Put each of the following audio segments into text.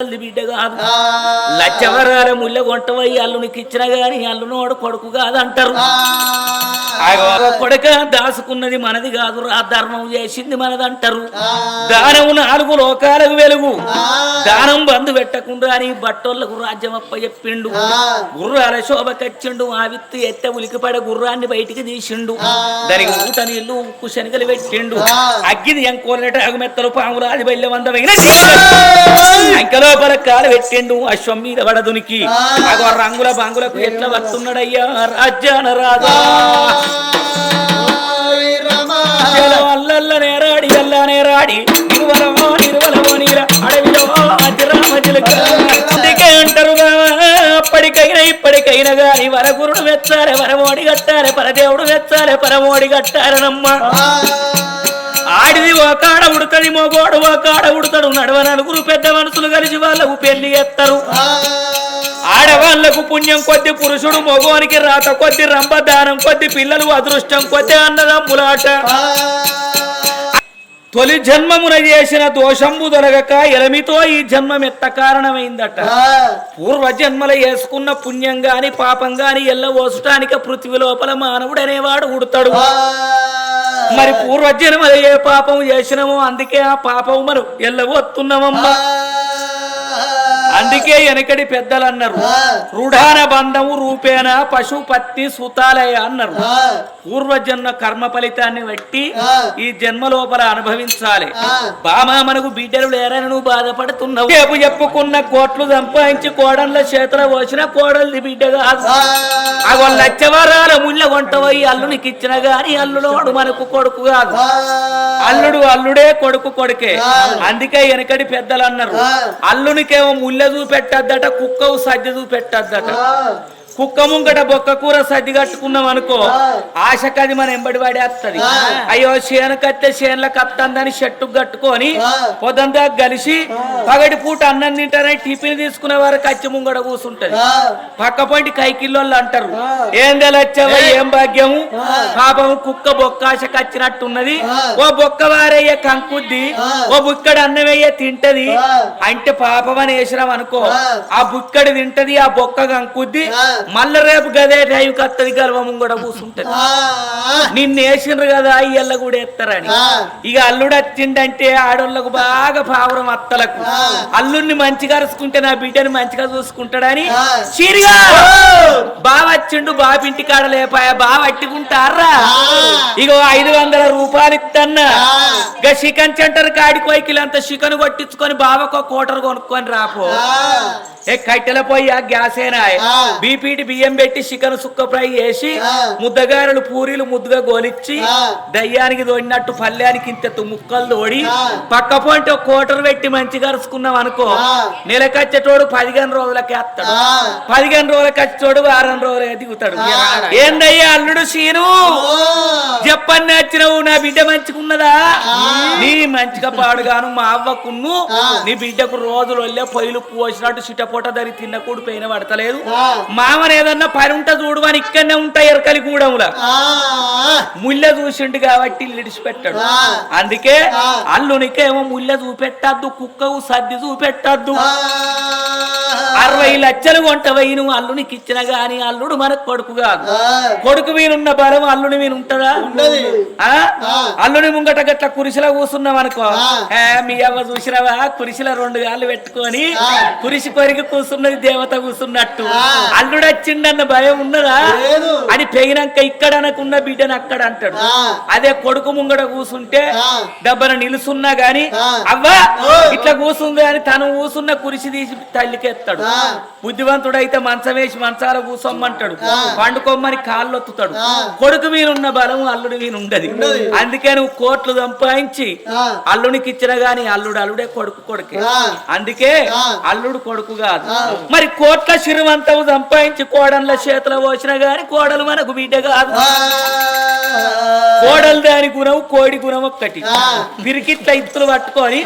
బిడ్డ కాదు లచ్చవరాల ముళ్ళ కొంటవై అల్లునికి ఇచ్చిన గాని అల్లునోడు కొడుకు కాదంటారు. కొడుక దాసుకున్నది మనది కాదు రా ధర్మం చేసింది మనదంటారు. దానం నాలుగు లోకాలకు వెలుగు. దానం బంధు పెట్టకుండా అని బట్టోళ్ళకు రాజ్యం అప్ప చెప్పిండు గుర్రాల శోభ కచ్చిండు ఆ విత్తు ఎత్త ఉలికిపడ గుర్రాన్ని బయటికి తీసిండు. దానికి ఊట నీళ్ళు ఉప్పు శనగలు పెట్టిండు. అగ్గిది ఎంకోలట అగుమెత్తలు పాములు అది బయలు వందమైన అంకలోపల కాలు పెట్టిండు అశ్వం మీద పడదునికి. అగో రంగుల బాంగులకు ఎట్లా వస్తున్నాడయ్యా రాజ్యాన రాజా నేరాడి అల్లా నేరాడి నిర్వలమో నిర్వలమో నీల అడవిలో అతిరామ చిలుక అందుకే అంటారు అప్పటికైనా ఇప్పటికైనా గాని వరగురుడు మెచ్చాలే వరమోడి కట్టాలే పరదేవుడు వెచ్చారే పరమోడి కట్టాలనమ్మ ఆడిది ఒక కాడ ఉడతది మగోడు ఒక కాడ ఉడతాడు. నడవ నలుగురు పెద్ద మనుషులు కలిసి వాళ్ళకు పెళ్ళి ఎత్తరు. ఆడవాళ్ళకు పుణ్యం కొద్ది పురుషుడు మగవానికి రాత కొద్ది రంభదానం కొద్ది పిల్లలు అదృష్టం కొద్ది అన్నదమ్ములాట. తొలి జన్మమున చేసిన దోషంబు దొరగక ఎలమితో ఈ జన్మం ఎత్త కారణమైందట. పూర్వ జన్మల వేసుకున్న పుణ్యం గాని పాపం గాని ఎల్ల ఓసటానికి పృథ్వీ లోపల మానవుడు అనేవాడు ఉడతాడు మరి పూర్వ జన్మల ఏ పాపం చేసినామో అందుకే ఆ పాపం మనం ఎల్లవస్తున్నామమ్మా అందుకే వెనకడి పెద్దలు అన్నారు. రుఢాన బంధము రూపేణ పశుపత్ని సుతాలయ అన్నారు. పూర్వజన్మ కర్మ ఫలితాన్ని బట్టి ఈ జన్మ లోపల అనుభవించాలి. బామా మనకు బిడ్డలు లేరని నువ్వు బాధపడుతున్నావు. రేపు చెప్పుకున్న కోట్లు సంపాదించి కోడళ్ళ చేతుల పోసిన కోడల్ది బిడ్డ కాదు అగో లచ్చవరాల ముళ్ళ వంటవై అల్లునికి ఇచ్చిన గాని అల్లుడోడు మనకు కొడుకు కాదు. అల్లుడు అల్లుడే కొడుకు కొడుకే. అందుకే వెనకడి పెద్దలు అన్నారు. అల్లునికేమో ముళ్ళ చూపెట్టద్దట కుక్కవు సజ్జ చూపెట్టద్దట. కుక్క ముంగట బొక్క కూర సర్ది కట్టుకున్నాం అనుకో ఆశకది మన ఎంబడి పడేస్తది అయ్యో చేను కత్తే చేనుల కత్తందని షట్టు కట్టుకొని పొద్దంతా కలిసి పగటి పూట అన్నం తింటారని టిఫిన్ తీసుకునే వారు కచ్చి ముంగడ కూర్చుంటది పక్క పొంటి కైకిల్లోళ్ళు అంటారు ఏం తెలొచ్చావా ఏం. భాగ్యము? పాపం కుక్క బొక్క ఆశ కచ్చినట్టున్నది ఓ బొక్క వారయ్య కంకుద్ది ఓ బుక్కడు అన్నమయ్య తింటది. అంటే పాపం అని వేసినాం అనుకో ఆ. బుక్కడు తింటది ఆ బొక్క కంకుద్ది మళ్ళీ రేపు గదే టైం కత్తది గర్వము కూడా కూర్చుంటది నిన్ను వేసిండ్రు కదా ఇయ్యల్ల కూడా ఎత్తారని. ఇక అల్లుడు వచ్చిండంటే ఆడోళ్ళకు బాగా పావురం అత్తలకు. అల్లుడిని మంచిగా అరుచుకుంటే నా బిడ్డని మంచిగా చూసుకుంటాడని. చిరిగా! బావ వచ్చిండు బాపింటి కాడ లేపాయ బావ అట్టుకుంటారా ఇగో ఐదు వందల రూపాయలు ఇత్తన్నా. ఇక చికెన్ సెంటర్ కాడి కోయికిలంత చికెన్ కొట్టించుకొని బావకో కోటర్ కొనుక్కొని రాపో. ఏ కట్టెల పోయి ఆ. గ్యాస్ ఏనా బీపీటి బియ్యం పెట్టి చికెన్ సుక్క ఫ్రై చేసి ముద్దగారలు పూరీలు ముద్దుగా గోలిచ్చి దయ్యానికి తోడినట్టు పల్లెనికి ఇంత ముక్కలు తోడి పక్క పోంటి ఒక కోటర్ పెట్టి మంచిగా అరుచుకున్నాం అనుకో నెలకచ్చేటోడు పదిహేను రోజులకి వేస్తాడు పదిహేను రోజులకి వచ్చేటోడు వారం రోజులకి దిగుతాడు. ఏందయ్యా అల్లుడు సీను? చెప్పని నచ్చినవు నా బిడ్డ మంచిగున్నదా? నీ మంచిగా పాడుగాను మా అవ్వకున్ను. నీ బిడ్డకు రోజులు వెళ్ళే పొయ్యిలు పోసినట్టు చిటపొట ధరి తిన్న కూడి పైన పడతలేదు. మామని ఏదన్నా పని ఉంటే చూడు అని ఇక్కడనే ఉంటాయి ఎరకలి గూడముల ముళ్ళ చూసిండు కాబట్టి ఇల్లు ఇడిచిపెట్టాడు. అందుకే అల్లునికేమో ముళ్ళ చూపెట్టద్దు కుక్కవు సర్ది చూపెట్టద్దు. అరవై లక్షలు కొంటవై నువ్వు అల్లునికి ఇచ్చిన గాని అల్లుడు మనకు కొడుకు కాదు. కొడుకు మీనున్న బలం అల్లుని మీద ఉంటదా? అల్లుని ముంగట గట్ల కురిసిలో కూర్చున్నాం అనుకో. మీ అవ్వ చూసినవా? కురిసిలో రెండు గాళ్ళు పెట్టుకొని కురిసి కొరికి కూర్చున్నది దేవత కూర్చున్నట్టు అల్లుడు వచ్చిండన్న భయం ఉన్నదా? అని పెగినాక ఇక్కడ అనకున్న బిడ్డను అక్కడ అంటాడు. అదే కొడుకు ముంగట కూర్చుంటే దెబ్బన నిలుసున్నా గాని అవ్వా ఇట్లా కూర్చుంది అని తను కూసున్న కురిసి తీసి తల్లికెత్తాడు. బుద్ధివంతుడు అయితే మంచం వేసి మంచాల కూసొమ్మంటాడు. పండుకోమ్మని కాళ్ళు ఒత్తుతాడు కొడుకు మీద ఉన్న బలం అల్లుడి మీద ఉండదు. అందుకే నువ్వు కోట్లు సంపాదించి అల్లునికి ఇచ్చిన గాని అల్లుడు అల్లుడే కొడుకు కొడుకే. అందుకే అల్లుడు కొడుకు కాదు. మరి కోట్ల శిరువంతవు సంపాదించి కోడళ్ళ చేతిలో పోసిన గాని కోడలు మనకు బిడ్డ కాదు. కోడలు దాని గుణం కోడి గుణం ఒక్కటి. పిరికిట్ల ఇత్తులు పట్టుకొని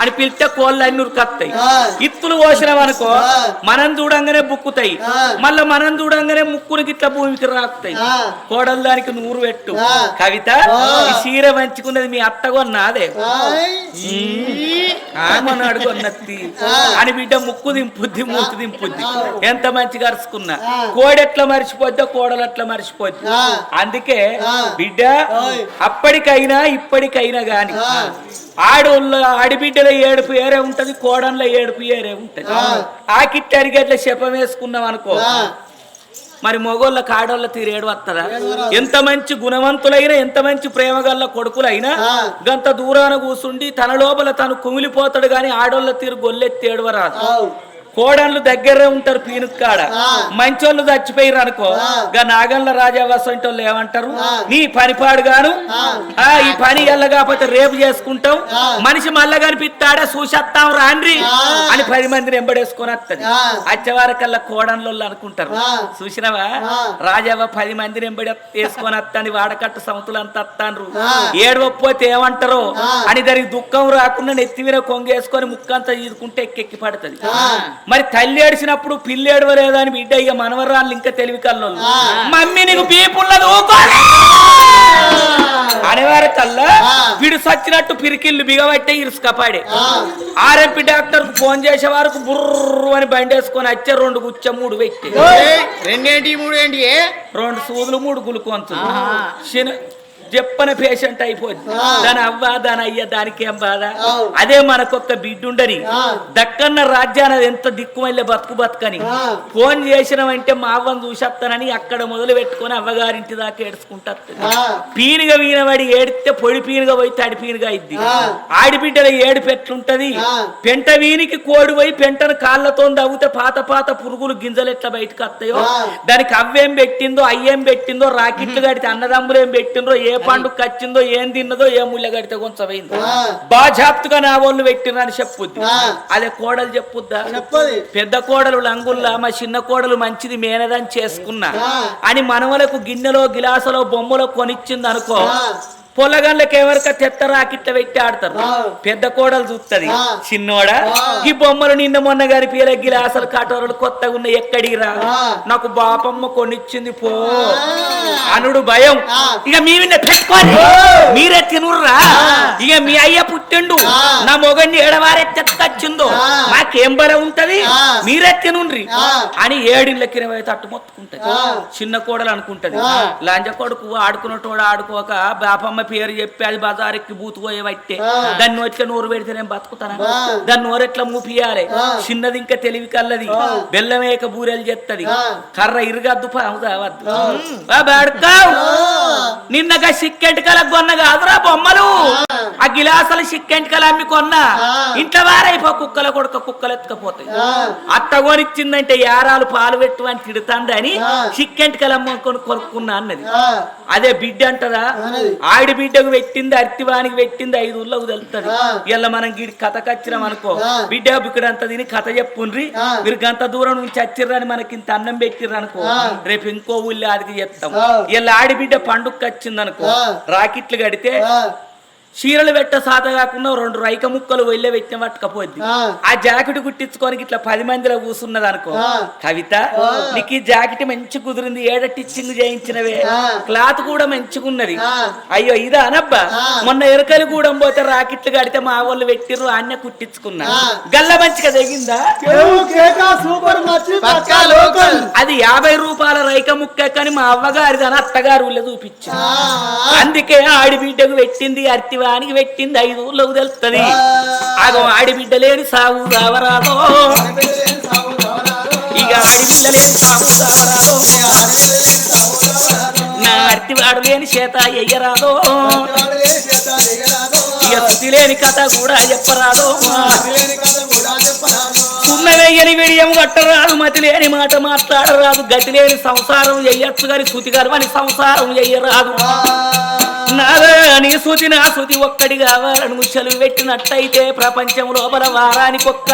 అని పిలిస్తే కోళ్ళు అన్ని ఉరికత్తాయి. ఇత్తులు పోసినాం అనుకో ఆ. మనం చూడంగానే బుక్కుతాయి. మళ్ళా మనం చూడంగానే ముక్కుని గిట్ల భూమికి రాకుతాయి ఆ. కోడలు దానికి నూరు పెట్టు. కవిత. ఈ చీర మంచుకున్నది మీ అత్తగొన్నాదే ఆయ్. ఆమెను అడుగున్నత్తి అని బిడ్డ ముక్కు దింపుద్ది మూతి దింపుద్ది ఎంత మంచిగా అరుచుకున్నా. కోడి ఎట్లా మర్చిపోద్దో కోడలు అట్లా మర్చిపోద్ది. అందుకే. బిడ్డ. అప్పటికైనా ఇప్పటికైనా గాని. ఆడోళ్ళ ఆడిబిడ్డల ఏడుపు ఏరే ఉంటది కోడళ్ళ ఏడుపు ఏరే ఉంటది ఆ. ఆ కిట్ అరిగేట్ల శపం వేసుకున్నాం అనుకో. మరి మొగోళ్ళ కాడోళ్ళ తీరేడు వస్తుందా వరా. ఎంత మంచి గుణవంతులైనా ఎంత మంచి ప్రేమగల్ల కొడుకులైనా. గంత దూరాన కూసుండి తన లోపల తను కుమిలిపోతాడు గాని ఆడోళ్ళ తీరు గొల్లెత్తి ఏడవరాదు కోడళ్ళు దగ్గరే ఉంటారు పీనుకు కాడ. మంచోళ్ళు చచ్చిపోయారు అనుకో. గా నాగండ్ల రాజావాసం వాళ్ళు ఏమంటారు. నీ పని పాడుగాను ఆ. ఈ పని ఎల్ల కాకపోతే రేపు చేసుకుంటాం. మనిషి మళ్ళా కనిపిస్తాడా చూసేస్తాం రాండ్రి. అని పది మందిని ఎంబడేసుకొని వస్తుంది. అచ్చవారకల్లా కోడళ్ళు అనుకుంటారు. చూసినవా. రాజావ పది మందిని ఎంబడి వేసుకొని వస్తాను వాడకట్టు సంతులు అంతా వస్తాను. ఏడవపోతే ఏమంటారో. అని దానికి దుఃఖం రాకుండా నెత్తి మీద కొంగేసుకొని ముక్కంతా ఈదుకుంటే ఎక్కెక్కి పడుతుంది. మరి తల్లి ఏడిచినప్పుడు పిల్లి ఏడవలేదా అని బిడ్డ ఇక మనవరాళ్ళు ఇంకా తెలివి కల్లోళ్ళు ఆ. మమ్మీ నీకు బీపున్నది ఊకో అనేవారి కల్లా. వీడు సచ్చినట్టు పిరికిళ్ళు బిగబట్టే ఇరుసుకపాడే. ఆర్ఎంపీ డాక్టర్కు ఫోన్ చేసే వరకు బుర్రు అని బండేసుకొని వచ్చే రెండు గుచ్చ మూడు ఏయ్, రెండేంటి మూడేంటి ఏ? రెండు సూదులు మూడు గులుకొంతులు చెప్పని పేషెంట్ అయిపోద్ది ఆ. దాని అవ్వ దాని అయ్య దానికి ఏం బాధ. అదే మనకొక్క బిడ్డుండని. దక్కన్న రాజ్యాన ఎంత దిక్కుమల్లే బతుకు బతుకని. ఫోన్ చేసినామంటే మా అవ్వను చూసేస్తానని అక్కడ మొదలు పెట్టుకొని అవ్వగారింటి దాకా ఏడుచుకుంటా. పీనుగ వీనబడి ఏడితే పొడి పీనుగ పోయి తడి పీనుగా ఆ. ఆడిబిడ్డల ఏడు పెట్లుంటది ఆ. పెంట వీనికి కోడి పోయి పెంటను కాళ్ళతో దవ్వుతే పాత పాత పురుగులు గింజలు ఎట్లా బయటకు వస్తాయో. దానికి అవ్వేం పెట్టిందో అయ్యేం పెట్టిందో రాకెట్లు కడితే అన్నదమ్ములు ఏం పెట్టిందో ఏ పండుగ కచ్చిందో ఏం తిన్నదో ఏ ముళ్ళ కడితే కొంచెం పోయిందో ఆ. బాజాప్తుగా నా వాళ్ళు పెట్టినని చెప్పుద్ది. అదే కోడలు చెప్పుద్దా చెప్పది పెద్ద కోడలు లంగుల్లా మా చిన్న కోడలు మంచిది మేనదని చేసుకున్నా. అని మనవలకు గిన్నెలో గిలాసలో బొమ్మలో కొనిచ్చింది అనుకో. పొలగన్లకి ఎవరిక తెత్త రాకిట్ల పెట్టి ఆడతారు. పెద్ద కోడలు చూస్తుంది. చిన్నోడా. ఈ బొమ్మలు నిన్న మొన్న గారి పీల గిలాసలు కటోరలు కొత్తగా ఉన్న ఎక్కడికి రా. నాకు బాపమ్మ కొనిచ్చింది పో. అనుడు భయం. ఇక మీ విన్న పెట్టుకోండి. మీరే తినుర్రా. ఇక మీ అయ్య పుట్టిండు. నా మొగన్ని ఏడవారే తెచ్చిందో. మాకేం బలం ఉంటది. మీరే తినుండ్రి. అని ఏడిళ్ళకి ఇరవై తట్టు మొత్తుకుంటది. చిన్న కోడలు అనుకుంటది. లంజ కొడుకు ఆడుకున్నటోడు ఆడుకోక బాపమ్మ పేరు చెప్పి అది బజారెక్కి బూతుపోయే బట్టే. దాన్ని నోట్ల నోరు పెడితే నేను బతుకుతానా. దాన్ని నోరు ఎట్లా మూపియాలి. చిన్నది ఇంకా తెలివి కల్లది. బెల్లమేక బూరెలు చెత్తది. కర్ర ఇరుగద్దు పాము తావద్దు ఆ. బా బడకావ్. నిన్నగా సిక్కెంటికల కొన్న కాదురా బొమ్మలు ఆ. గిలాసలు సిక్కెంటికలు అమ్మి కొన్నా. ఇంట్లో వారైపో కుక్కల కొడుక కుక్కలు ఎత్తుకపోతాయి. అత్త కొనిచ్చిందంటే యారాలు పాలు పెట్టు అని తిడుతాందని ఆ. చిక్కెంటికలు అమ్ముకొని కొనుక్కున్నా అన్నది. అదే బిడ్డ అంటదా. ఆడి బిడ్డకు పెట్టింది అర్తివానికి పెట్టింది ఐదు ఊళ్ళకు తెలుస్తుంది. ఇలా మనం గీడి కథ కచ్చినాం అనుకో. బిడ్డ బిక్కడంత తిని కథ చెప్పుండ్రి. మీరు గంత దూరం నుంచి వచ్చిర్రని మనకి ఇంత అన్నం పెట్టిర్రు అనుకో. రేపు ఇంకో ఊళ్ళో అదికి చెప్తాం. ఇలా ఆడిబిడ్డ పండుగ వచ్చింది అనుకో ఆ. రాకెట్లు కడితే. చీరలు పెట్ట సాత కాకుండా రెండు రైక ముక్కలు వెళ్ళే పెట్టిన పట్టుకపోద్ది ఆ. జాకెట్ కుట్టించుకొని ఇట్లా పది మందిలో కూసున్నది అనుకో. కవిత. నీకు ఈ జాకెట్ మంచి కుదిరింది ఏడ టిచ్చింగ్ చేయించినవే. క్లాత్ కూడా మంచిగున్నది. అయ్యో ఇదా అనబ్బా. మొన్న ఎరకలు కూడా పోతే రాకెట్లు కడితే మా వాళ్ళు పెట్టిర్రు అన్న కుట్టించుకున్నా. గల్ల మంచిగా తెగిందా అది యాభై రూపాయల రైక ముక్క కానీ మా అవ్వగారిది అని అత్తగారు ఊళ్ళో చూపించి ఆ. అందుకే ఆడిబిడ్డకు పెట్టింది అర్తివానికి పెట్టింది ఐదు ఊళ్ళకు తెలుస్తుంది. అగో ఆడిబిడ్డ లేని సాగు రావరాదో ఇక ఆడిబిడ్డ లేని సాగు రావరాదో నా అర్తివాడు లేని చేత ఎయ్యరాదో. ఇక శృతి లేని కథ కూడా చెప్పరాదో. ఉన్న వెయ్యని విడియం కట్టరాదు మతి లేని మాట మాట్లాడరాదు గతి లేని సంసారం చెయ్యొచ్చు గాని శృతి గర్వని సంసారం చెయ్యరాదు నారాయణి సుతి శృతి నా శృతి ఒక్కటి కావాలని ముచ్చలు పెట్టినట్టయితే ప్రపంచం లోపల వారానికొక్క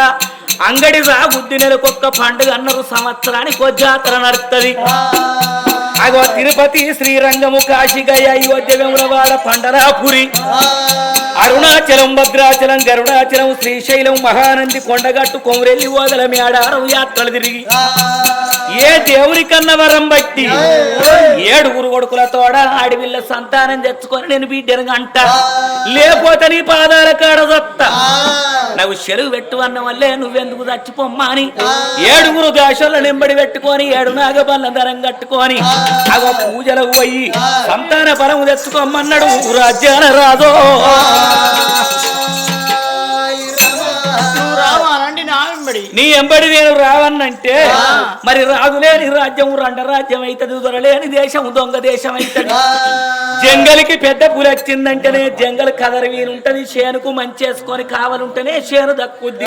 అంగడి రాగుద్ది నెలకొక్క పండుగ అన్నారు సంవత్సరానికి జాతర నడుస్తుంది అగో తిరుపతి శ్రీరంగము కాశీగయ అయోధ్య వెములవాడ పండరాపురి. అరుణాచలం భద్రాచలం గరుడాచలం శ్రీశైలం మహానంది కొండగట్టు కొమరెల్లి ఓదల మేడారం యాత్రలు తిరిగి. ఏ దేవుని కన్నవరం బట్టి. ఏడుగురు కొడుకుల తోడ ఆడివిల్ల సంతానం తెచ్చుకొని నేను బిడ్డను అంట లేకపోతే నీ పాదాల కాడ నాకు చెరువు పెట్టు అన్న వల్లే నువ్వెందుకు చచ్చిపోమ్మా అని. ఏడుగురు దేశాల నింబడి పెట్టుకొని ఏడు నాగబల్ల ధరం కట్టుకొని అగో పూజలకు పోయి సంతాన బలము తెచ్చుకోమన్నాడు రాజ్యాన రాదో నీ ఎంబడి నేను రావన్నంటే మరి రాజులేని రాజ్యం రండ రాజ్యం అవుతుంది దొరలేని దేశం దొంగ దేశం అవుతుంది జంగలికి పెద్ద పులి వచ్చిందంటేనే జంగల్ వీలుంటది చేనుకు మంచి వేసుకొని కావాలంటేనే చేను దక్కుద్ది.